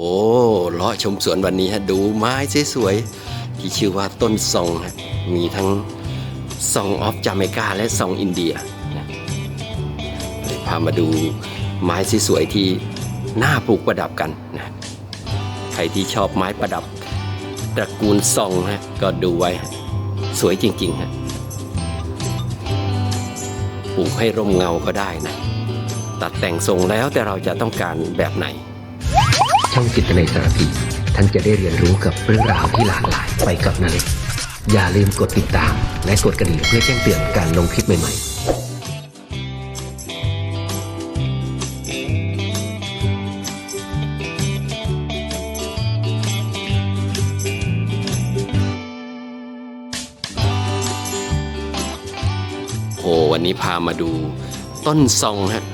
โอ้เลาะชมสวนวันนี้ฮะดูไม้สวยๆที่ชื่อว่าต้นซองฮะมีทั้งซองออฟจาเมกาและซองอินเดียนะเดี๋ยพามาดูไม้สวยๆที่น่าปลูกประดับกันนะใครที่ชอบไม้ประดับตระกูลซองฮะก็ดูไว้สวยจริงๆฮะปลูกให้ร่มเงาก็ได้นะ ตัดแต่งทรงแล้วแต่เราจะต้องการแบบไหน ช่องจิตในสารพีท่านจะได้เรียนรู้กับเรื่องราวที่หลากหลายไปกับนาเล็กอย่าลืมกดติดตาม และกดกระดิ่งเพื่อแจ้งเตือนการลงคลิปใหม่ๆโอ้วันนี้พามาดูต้นซองฮะ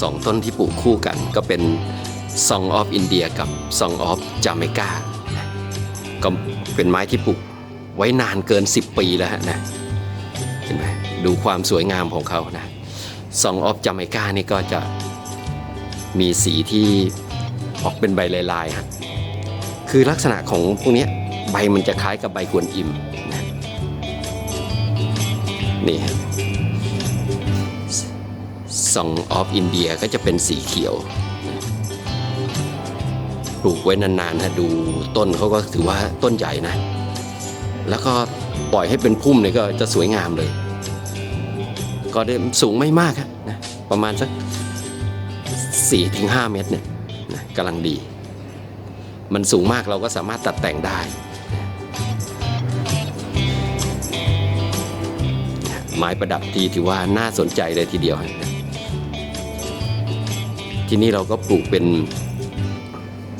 สองต้นที่ปลูกคู่กัน ก็เป็น ซองออฟอินเดียกับซองออฟจาเมกาก็เป็นไม้ที่ปลูกไว้นานเกิน 10 ปีแล้วนะเห็นไหมดูความสวยงามของเขานะซองออฟจาเมกานี่ก็จะมีสีที่ออกเป็นใบลายๆฮะคือลักษณะของพวกนี้ใบมันจะคล้ายกับใบกวนอิมนะนี่ฮะ Song of India ก็จะเป็นสีเขียว ปลูกไว้นานๆนะดูต้นเขาก็ถือว่าต้นใหญ่นะ แล้วก็ปล่อยให้เป็นพุ่มเนี่ยก็จะสวยงามเลย ก็ได้สูงไม่มากครนะประมาณสัก4-5ถึง5เมตรเนี่ยนะกำลังดี มันสูงมากเราก็สามารถตัดแต่งได้ ไม้ประดับที่ถือว่าน่าสนใจเลยทีเดียว ที่นี่เราก็ปลูกเป็น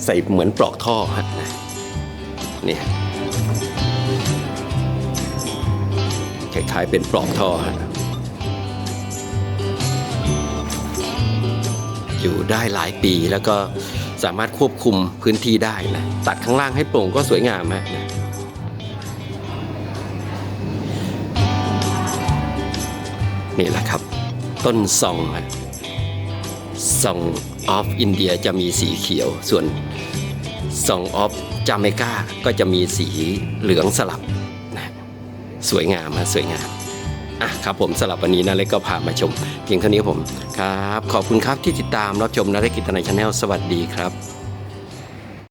ใส่เหมือนปลอกท่อฮะนี่คล้ายๆเป็นปลอกท่อฮะอยู่ได้หลายปีแล้วก็สามารถควบคุมพื้นที่ได้นะตัดข้างล่างให้โปร่งก็สวยงามฮะนี่แหละครับ ต้นซองฮะ Song of India จะมีสีเขียว ส่วน Song of Jamaica ก็จะมีสีเหลืองสลับนะสวยงามฮะสวยงามอะครับผมสลับวันนี้นะเล็กก็พามาชมเพียงเท่านี้ผมครับ ขอบคุณครับที่ติดตามรับชมนาเล็กกิตนาชาแนลสวัสดีครับ